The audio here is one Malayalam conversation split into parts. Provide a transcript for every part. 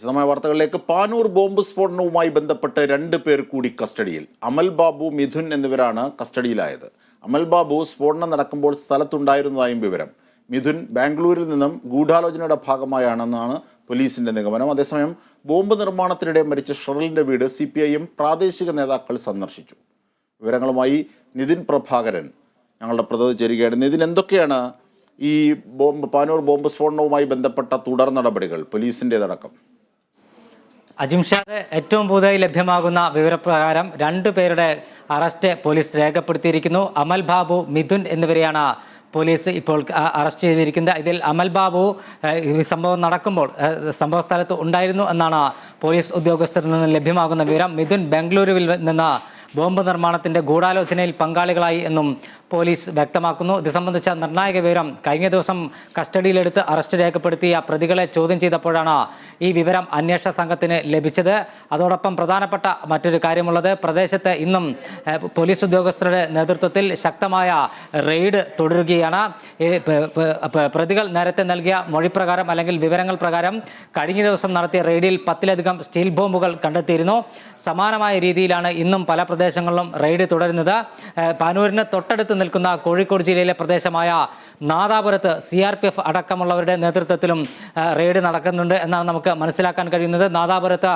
വിശദമായ വാർത്തകളിലേക്ക്. പാനൂർ ബോംബ് സ്ഫോടനവുമായി ബന്ധപ്പെട്ട് രണ്ട് പേർ കൂടി കസ്റ്റഡിയിൽ. അമൽ ബാബു മിഥുൻ എന്നിവരാണ് കസ്റ്റഡിയിലായത്. അമൽ ബാബു സ്ഫോടനം നടക്കുമ്പോൾ സ്ഥലത്തുണ്ടായിരുന്നതായും വിവരം. മിഥുൻ ബാംഗ്ലൂരിൽ നിന്നും ഗൂഢാലോചനയുടെ ഭാഗമായാണെന്നാണ് പോലീസിന്റെ നിഗമനം. അതേസമയം ബോംബ് നിർമ്മാണത്തിനിടെ മരിച്ച ഷറലിന്റെ വീട് സി പ്രാദേശിക നേതാക്കൾ സന്ദർശിച്ചു. വിവരങ്ങളുമായി നിതിൻ പ്രഭാകരൻ ഞങ്ങളുടെ പ്രതിനിധി ചേരുകയാണ്. നിതിൻ എന്തൊക്കെയാണ് ഈ ബോംബ് പാനൂർ ബോംബ് സ്ഫോടനവുമായി ബന്ധപ്പെട്ട തുടർ നടപടികൾ? പോലീസിന്റെതടക്കം അജിംഷാദ് ഏറ്റവും പുതുതായി ലഭ്യമാകുന്ന വിവരപ്രകാരം രണ്ടു പേരുടെ അറസ്റ്റ് പോലീസ് രേഖപ്പെടുത്തിയിരിക്കുന്നു. അമൽ ബാബു മിഥുൻ എന്നിവരെയാണ് പോലീസ് ഇപ്പോൾ അറസ്റ്റ് ചെയ്തിരിക്കുന്നത്. ഇതിൽ അമൽ ബാബു ഈ സംഭവം നടക്കുമ്പോൾ സംഭവ സ്ഥലത്ത് ഉണ്ടായിരുന്നു എന്നാണ് പോലീസ് ഉദ്യോഗസ്ഥരിൽ നിന്ന് ലഭ്യമാകുന്ന വിവരം. മിഥുൻ ബംഗളൂരുവിൽ നിന്ന് ബോംബ് നിർമ്മാണത്തിന്റെ ഗൂഢാലോചനയിൽ പങ്കാളികളായി എന്നും പോലീസ് വ്യക്തമാക്കുന്നു. ഇത് സംബന്ധിച്ച നിർണായക വിവരം കഴിഞ്ഞ ദിവസം കസ്റ്റഡിയിലെടുത്ത് അറസ്റ്റ് രേഖപ്പെടുത്തിയ പ്രതികളെ ചോദ്യം ചെയ്തപ്പോഴാണ് ഈ വിവരം അന്വേഷണ സംഘത്തിന് ലഭിച്ചത്. അതോടൊപ്പം പ്രധാനപ്പെട്ട മറ്റൊരു കാര്യമുള്ളത് പ്രദേശത്ത് ഇന്നും പോലീസ് ഉദ്യോഗസ്ഥരുടെ നേതൃത്വത്തിൽ ശക്തമായ റെയ്ഡ് തുടരുകയാണ്. പ്രതികൾ നേരത്തെ നൽകിയ മൊഴിപ്രകാരം അല്ലെങ്കിൽ വിവരങ്ങൾ പ്രകാരം കഴിഞ്ഞ ദിവസം നടത്തിയ റെയ്ഡിൽ പത്തിലധികം സ്റ്റീൽ ബോംബുകൾ കണ്ടെത്തിയിരുന്നു. സമാനമായ രീതിയിലാണ് ഇന്നും പല പ്രദേശങ്ങളിലും റെയ്ഡ് തുടരുന്നത്. പാനൂരിന് തൊട്ടടുത്ത് നിൽക്കുന്ന കോഴിക്കോട് ജില്ലയിലെ പ്രദേശമായ നാദാപുരത്ത് സി ആർ പി എഫ് അടക്കമുള്ളവരുടെ നേതൃത്വത്തിലും റെയ്ഡ് നടക്കുന്നുണ്ട് എന്നാണ് നമുക്ക് മനസ്സിലാക്കാൻ കഴിയുന്നത്. നാദാപുരത്ത്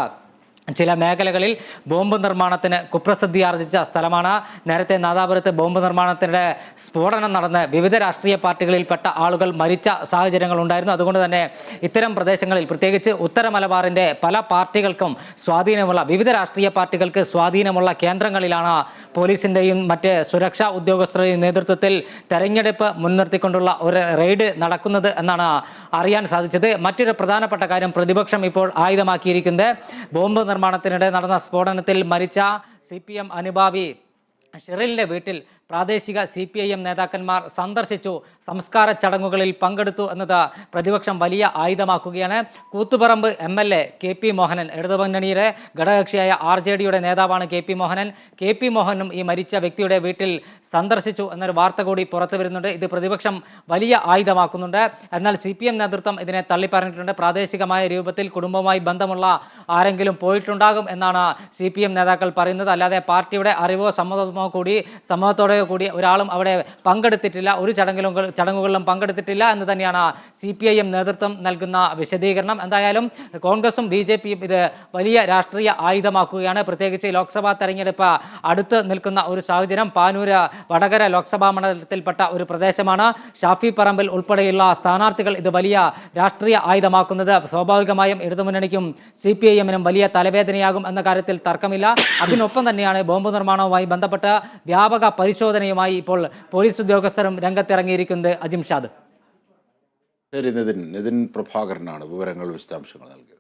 ചില മേഖലകളിൽ ബോംബ് നിർമ്മാണത്തിന് കുപ്രസിദ്ധി ആർജിച്ച സ്ഥലമാണ്. നേരത്തെ നാദാപുരത്ത് ബോംബ് നിർമ്മാണത്തിനിടെ സ്ഫോടനം നടന്ന് വിവിധ രാഷ്ട്രീയ പാർട്ടികളിൽപ്പെട്ട ആളുകൾ മരിച്ച സാഹചര്യങ്ങൾ ഉണ്ടായിരുന്നു. അതുകൊണ്ട് തന്നെ ഇത്തരം പ്രദേശങ്ങളിൽ പ്രത്യേകിച്ച് ഉത്തര മലബാറിന്റെ പല പാർട്ടികൾക്കും സ്വാധീനമുള്ള വിവിധ രാഷ്ട്രീയ പാർട്ടികൾക്ക് സ്വാധീനമുള്ള കേന്ദ്രങ്ങളിലാണ് പോലീസിന്റെയും മറ്റ് സുരക്ഷാ ഉദ്യോഗസ്ഥരുടെയും നേതൃത്വത്തിൽ തെരഞ്ഞെടുപ്പ് മുൻനിർത്തിക്കൊണ്ടുള്ള ഒരു റെയ്ഡ് നടക്കുന്നത് എന്നാണ് അറിയാൻ സാധിച്ചത്. മറ്റൊരു പ്രധാനപ്പെട്ട കാര്യം പ്രതിപക്ഷം ഇപ്പോൾ ആയുധമാക്കിയിരിക്കുന്നത്. ബോംബ് നിർമ്മാണത്തിനിടെ നടന്ന സ്ഫോടനത്തിൽ മരിച്ച സി പി എം അനുഭാവി ഷെറിലിന്റെ വീട്ടിൽ പ്രാദേശിക സി നേതാക്കന്മാർ സന്ദർശിച്ചു. സംസ്കാര ചടങ്ങുകളിൽ പങ്കെടുത്തു എന്നത് പ്രതിപക്ഷം വലിയ ആയുധമാക്കുകയാണ്. Koothuparamba M L A K P Mohanan ഇടതുമുന്നണിയുടെ ഘടകകക്ഷിയായ ആർ ജെ ഡിയുടെ നേതാവാണ് K P Mohanan. K P മോഹനും ഈ മരിച്ച വ്യക്തിയുടെ വീട്ടിൽ സന്ദർശിച്ചു എന്നൊരു വാർത്ത കൂടി പുറത്തു വരുന്നുണ്ട്. ഇത് പ്രതിപക്ഷം വലിയ ആയുധമാക്കുന്നുണ്ട്. എന്നാൽ സി പി എം നേതൃത്വം ഇതിനെ തള്ളിപ്പറഞ്ഞിട്ടുണ്ട്. പ്രാദേശികമായ രൂപത്തിൽ കുടുംബവുമായി ബന്ധമുള്ള ആരെങ്കിലും പോയിട്ടുണ്ടാകും എന്നാണ് സി പി എം നേതാക്കൾ പറയുന്നത്. അല്ലാതെ പാർട്ടിയുടെ അറിവോ സമ്മതമോ കൂടി സമ്മതത്തോടെയോ കൂടി ഒരാളും അവിടെ പങ്കെടുത്തിട്ടില്ല ഒരു ചടങ്ങിലും ചടങ്ങുകളിലും പങ്കെടുത്തിട്ടില്ല എന്ന് തന്നെയാണ് സി പി ഐ എം നേതൃത്വം നൽകുന്ന വിശദീകരണം. എന്തായാലും കോൺഗ്രസും ബി ജെ പിയും ഇത് വലിയ രാഷ്ട്രീയ ആയുധമാക്കുകയാണ്. പ്രത്യേകിച്ച് ലോക്സഭാ തെരഞ്ഞെടുപ്പ് അടുത്ത് നിൽക്കുന്ന ഒരു സാഹചര്യം പാനൂര് വടകര ലോക്സഭാ മണ്ഡലത്തിൽപ്പെട്ട ഒരു പ്രദേശമാണ്. ഷാഫി പറമ്പിൽ ഉൾപ്പെടെയുള്ള സ്ഥാനാർത്ഥികൾ ഇത് വലിയ രാഷ്ട്രീയ ആയുധമാക്കുന്നത് സ്വാഭാവികമായും ഇടതുമുന്നണിക്കും സി പി ഐ എമ്മിനും വലിയ തലവേദനയാകും എന്ന കാര്യത്തിൽ തർക്കമില്ല. അതിനൊപ്പം തന്നെയാണ് ബോംബ് നിർമ്മാണവുമായി ബന്ധപ്പെട്ട് വ്യാപക പരിശോധനയുമായി ഇപ്പോൾ പോലീസ് ഉദ്യോഗസ്ഥരും രംഗത്തിറങ്ങിയിരിക്കുന്നത് അജിംഷാദ് ശരി നിതിൻ നിതിൻ പ്രഭാകരനാണ് വിവരങ്ങൾ വിശദാംശങ്ങൾ നൽകിയത്.